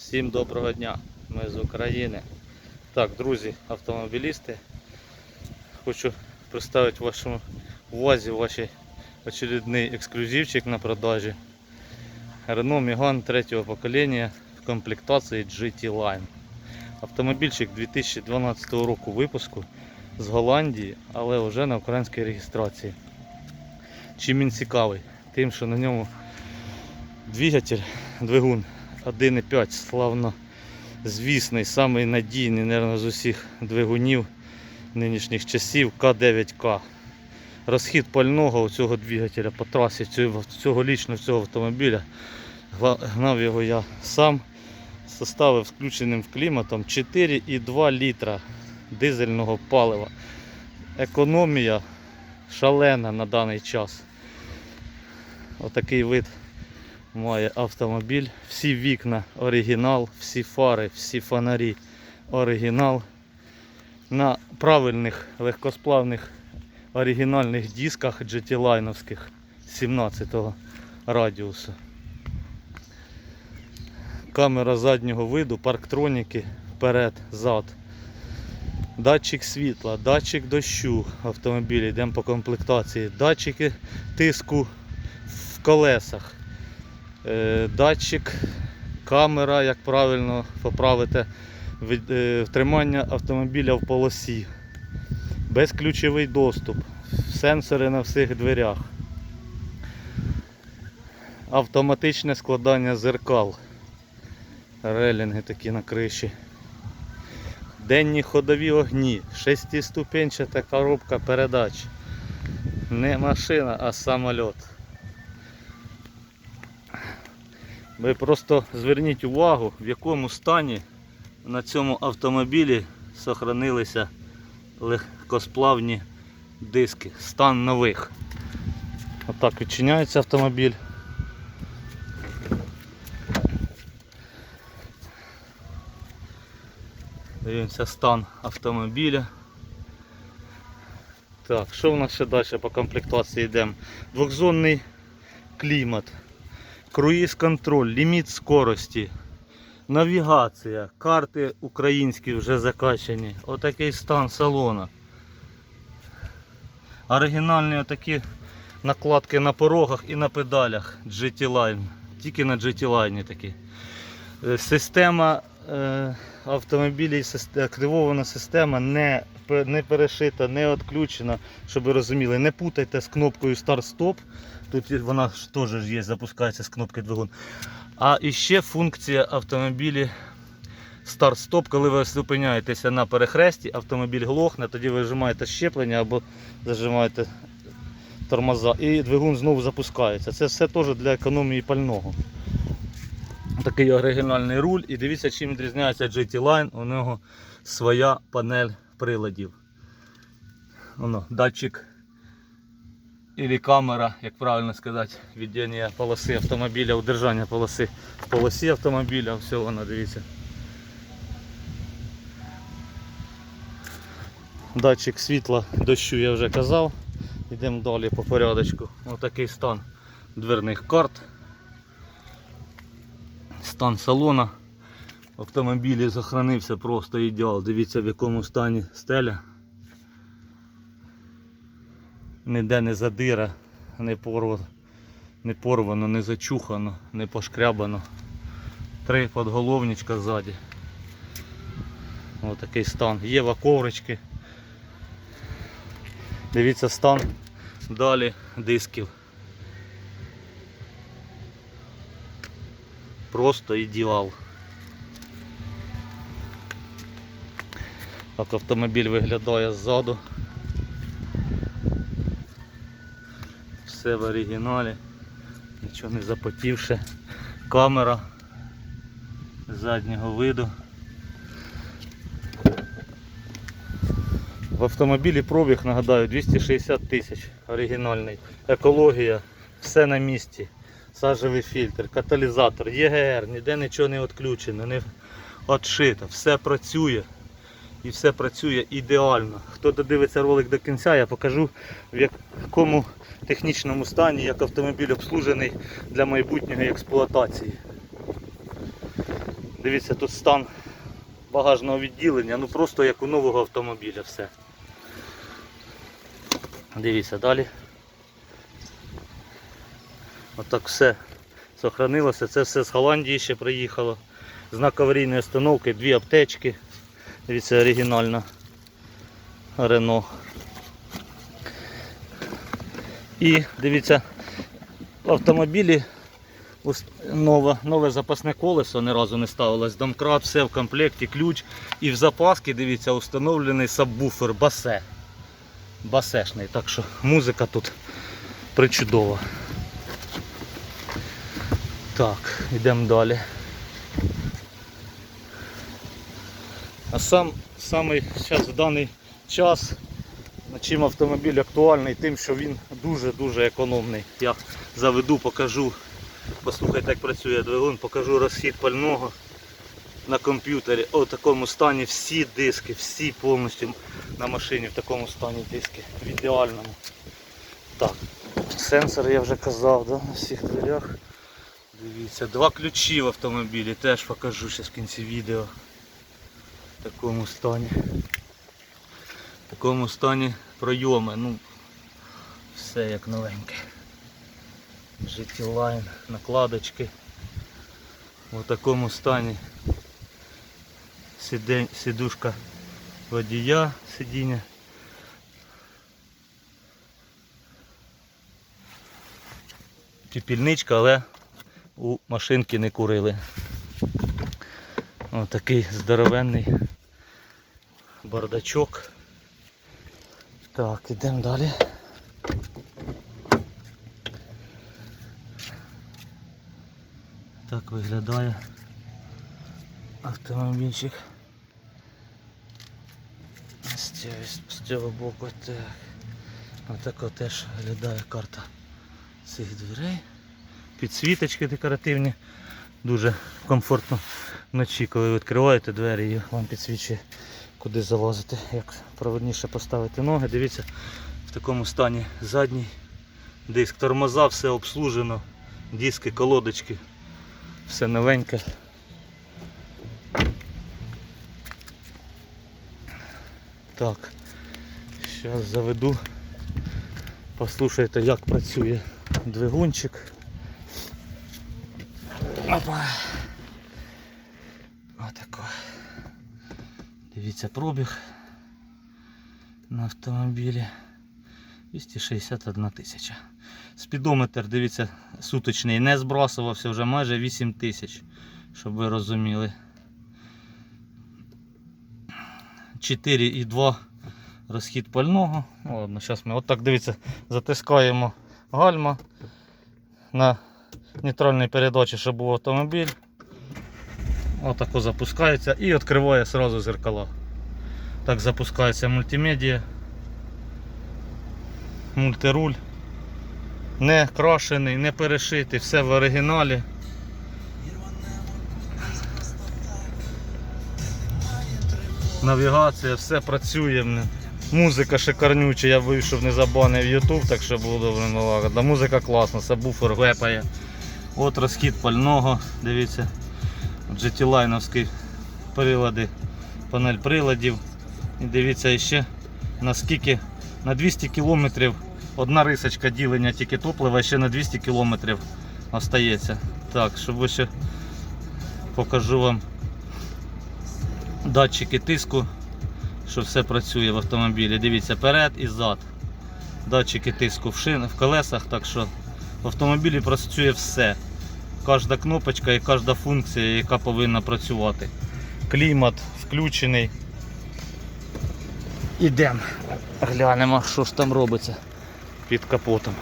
Всім доброго дня, ми з України. Так, друзі, автомобілісти, хочу представити вашому увазі ваш очередний ексклюзивчик на продажі. Renault Megane третього покоління в комплектації GT Line. Автомобільчик 2012 року випуску з Голландії, але вже на українській реєстрації. Чим він цікавий? Тим, що на ньому двигатель, двигун 1,5 славно звісний, самий надійний, мабуть, з усіх двигунів нинішніх часів К9К. Розхід пального у цього двигателя по трасі, цього, цього лічно цього автомобіля. Гнав його я сам. Составив включеним кліматом 4,2 літра дизельного палива. Економія шалена на даний час. Отакий вид має автомобіль. Всі вікна оригінал, всі фари, всі фонарі оригінал. На правильних легкосплавних оригінальних дисках GT-лайновських 17-го радіусу. Камера заднього виду, парктроніки вперед, зад. Датчик світла, датчик дощу автомобілі, йдемо по комплектації, датчики тиску в колесах. Е, датчик, камера, як правильно поправити е, тримання автомобіля в полосі, безключовий доступ, сенсори на всіх дверях, автоматичне складання зеркал, релінги такі на криші. Денні ходові огні, шестиступенчата коробка передач. Не машина, а самоліт. Ви просто зверніть увагу, в якому стані на цьому автомобілі сохранилися легкосплавні диски. Стан нових. Отак відчиняється автомобіль. Дивимося стан автомобіля. Так, що в нас ще далі по комплектації йдемо? Двохзонний клімат, круїз контроль, ліміт скорості, навігація, карти українські вже закачані. Отакий стан салона. Оригінальні отакі накладки на порогах і на педалях GT Line. Тільки на GT Line такі. Е, Система е, автомобілів, активована система не, не перешита, не відключена, щоб ви розуміли. Не путайте з кнопкою старт-стоп. Тут вона ж теж є, запускається з кнопки двигун. А іще функція автомобілі старт-стоп, коли ви зупиняєтеся на перехресті, автомобіль глохне, тоді ви вижимаєте щеплення або зажимаєте тормоза і двигун знову запускається. Це все теж для економії пального. Такий оригінальний руль. І дивіться, чим відрізняється GT Line. У нього своя панель приладів. Воно, датчик или камера, як правильно сказати, відділення полоси автомобіля, удержання полоси в полосі автомобіля. Все воно, дивіться. Датчик світла дощу я вже казав. Йдемо далі по порядочку. Отакий стан дверних карт. Стан салона автомобілі захоронився просто ідеал. Дивіться в якому стані стеля. Ніде не задира, не порвано, не порвано, не зачухано, не пошкрябано. Три подголовничка ззаді. Ось такий стан. Є ваковрички. Дивіться стан далі дисків. Просто ідеал. Так автомобіль виглядає ззаду. Все в оригіналі, нічого не запотівше. Камера заднього виду. В автомобілі пробіг, нагадаю, 260 тисяч оригінальний. Екологія, все на місці. Сажевий фільтр, каталізатор, ЄГР, ніде нічого не відключено, не відшито. Все працює. І все працює ідеально. Хто додивиться ролик до кінця, я покажу в якому технічному стані, як автомобіль обслужений для майбутньої експлуатації. Дивіться, тут стан багажного відділення, ну просто як у нового автомобіля все. Дивіться далі. Отак все сохранилося. Це все з Голландії ще приїхало. Знак аварійної остановки, дві аптечки. Дивіться, оригінальна Рено. І дивіться, в автомобілі нове, нове запасне колесо ні разу не ставилось. Домкрат, все в комплекті, ключ. І в запаски, дивіться, установлений сабвуфер басе. Басешний. Так що музика тут причудова. Так, йдемо далі. А сам самий зараз в даний час на чим автомобіль актуальний, тим, що він дуже-дуже економний. Я заведу, покажу, послухайте, як працює двигун, покажу розхід пального на комп'ютері. В такому стані всі диски, всі повністю на машині в такому стані диски. В ідеальному. Так, сенсор я вже казав, да, на всіх дверях. Дивіться, два ключі в автомобілі, теж покажу зараз в кінці відео. В такому стані. В такому стані пройоми, ну все як новеньке. GT Line, накладочки. В такому стані сидень, сидушка водія, сидіння. Піпільничка, але у машинки не курили. Ось такий здоровенний бардачок. Так, ідемо далі. Так виглядає автомобільчик. З цього, з цього боку так. Отако теж виглядає карта цих дверей. Підсвіточки декоративні. Дуже комфортно вночі, коли ви відкриваєте двері і вам підсвічує, куди залазити, як правильніше поставити ноги. Дивіться, в такому стані задній диск, тормоза, все обслужено, диски, колодочки, все новеньке. Так, зараз заведу, послухайте, як працює двигунчик. Опа. Отако. Дивіться пробіг на автомобілі. 261 тисяча. Спідометр, дивіться, суточний не збрасувався вже майже 8 тисяч, щоб ви розуміли. 4,2 розхід пального. Ладно, зараз ми отак дивіться, затискаємо гальма на нейтральній передачі, щоб був автомобіль. Отако запускається і відкриває одразу зеркала. Так запускається мультимедіа. Мультируль. Не крашений, не перешитий, все в оригіналі. Навігація, все працює. Музика шикарнюча, я щоб не забанив YouTube, так що буду блін, налагодити. Музика класна, сабвуфер гепає. От розхід пального, дивіться. GT-лайновські прилади, панель приладів. І дивіться ще наскільки на 200 км одна рисочка ділення тільки топлива, ще на 200 км остається. Так, щоб ви ще покажу вам датчики тиску, що все працює в автомобілі. Дивіться, перед і зад. Датчики тиску в шин, в колесах, так що в автомобілі працює все. Кожна кнопочка і кожна функція, яка повинна працювати. Клімат включений. Ідемо. Глянемо, що ж там робиться під капотом.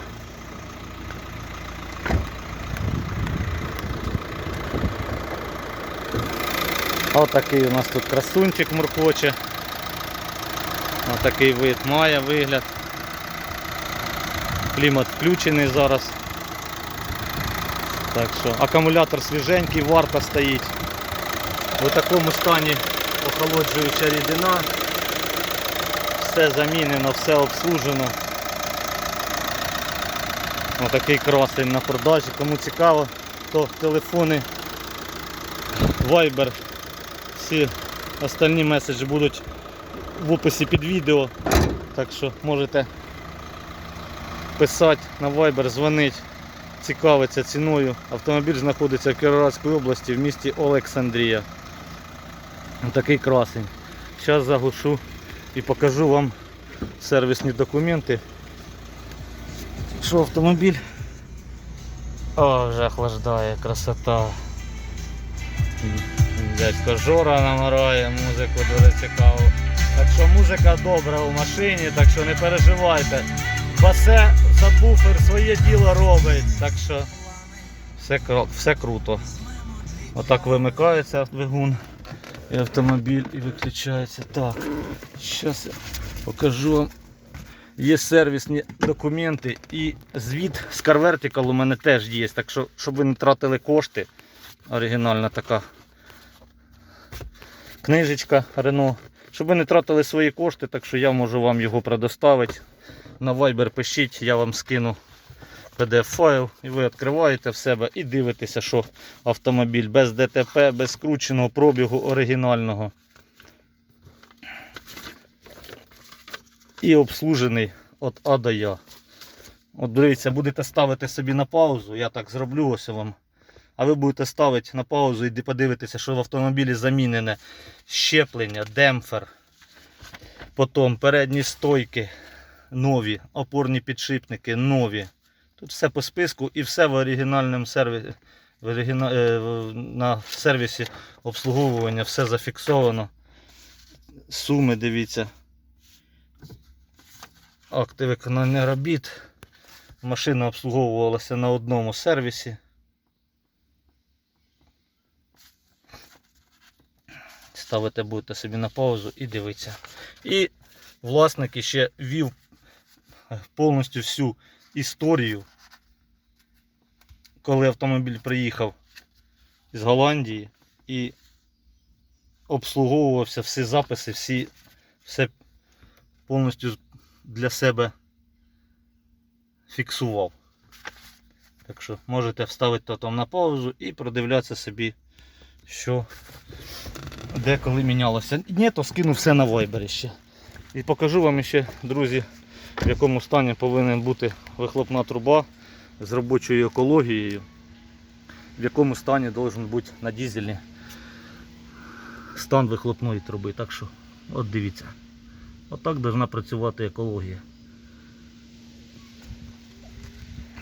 Отакий у нас тут красунчик муркоче. Отакий вид має вигляд. Клімат включений зараз. Так що акумулятор свіженький, варта стоїть. В такому стані охолоджуюча рідина. Все замінено, все обслужено. Отакий красень на продажі. Кому цікаво, то телефони Viber. Всі остальні меседжі будуть в описі під відео. Так що можете писати на Viber, дзвонити, цікавитися ціною. Автомобіль знаходиться в Кіровоградській області в місті Олександрія. Такий красень. Зараз заглушу і покажу вам сервісні документи. Що автомобіль? О, вже охлаждає, красота. Дядько Жора нам грає, музику дуже цікаву. Так що музика добра у машині, так що не переживайте. Басе сабвуфер своє діло робить, так що все, все круто. Отак вимикається двигун і автомобіль і виключається. Так, зараз я покажу вам. Є сервісні документи і звіт з CarVertical у мене теж є. Так що, щоб ви не тратили кошти, оригінальна така книжечка Renault. Щоб ви не тратили свої кошти, так що я можу вам його предоставити. На Viber пишіть, я вам скину PDF-файл і ви відкриваєте в себе і дивитеся, що автомобіль без ДТП, без скрученого пробігу оригінального. І обслужений від А до Я. От дивіться, будете ставити собі на паузу, я так зроблю ось вам. А ви будете ставити на паузу і подивитися, що в автомобілі замінене щеплення, демпфер, потім передні стойки нові, опорні підшипники нові. Тут все по списку і все в оригінальному сервісі. В оригіна... е, на сервісі обслуговування все зафіксовано. Суми дивіться. Акти виконання робіт. Машина обслуговувалася на одному сервісі. Ставите будете собі на паузу і дивіться. І власник ще вів повністю всю історію, коли автомобіль приїхав з Голландії і обслуговувався всі записи, всі, все повністю для себе фіксував. Так що можете вставити там на паузу і продивлятися собі, що де коли мінялося. Ні, то скину все на Viber ще. І покажу вам ще, друзі, в якому стані повинен бути вихлопна труба з робочою екологією, в якому стані должен бути на дізелі стан вихлопної труби. Так що, от дивіться. Отак повинна працювати екологія.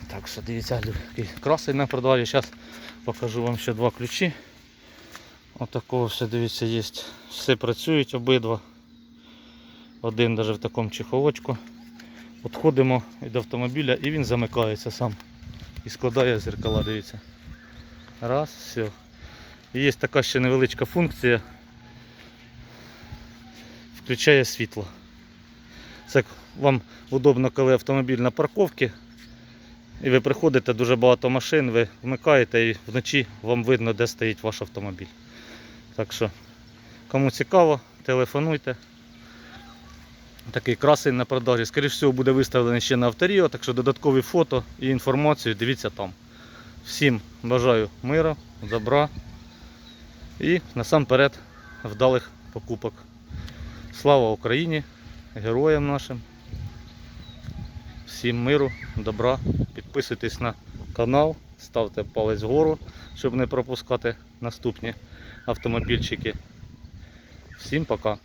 Так що дивіться, який красий на продажі. Зараз покажу вам ще два ключі. Отакого все, дивіться, є. Все працюють обидва. Один навіть в такому чехолочку. Підходимо від автомобіля і він замикається сам. І складає зеркала, дивіться. Раз, все. І є така ще невеличка функція. Включає світло. Це вам удобно, коли автомобіль на парковці. І ви приходите, дуже багато машин, ви вмикаєте і вночі вам видно, де стоїть ваш автомобіль. Так що, кому цікаво, телефонуйте. Такий красень на продажі. Скоріше всього буде виставлений ще на авторіо, так що додаткові фото і інформацію дивіться там. Всім бажаю миру, добра і насамперед вдалих покупок. Слава Україні, героям нашим. Всім миру, добра. Підписуйтесь на канал, ставте палець вгору, щоб не пропускати наступні автомобільчики. Всім пока.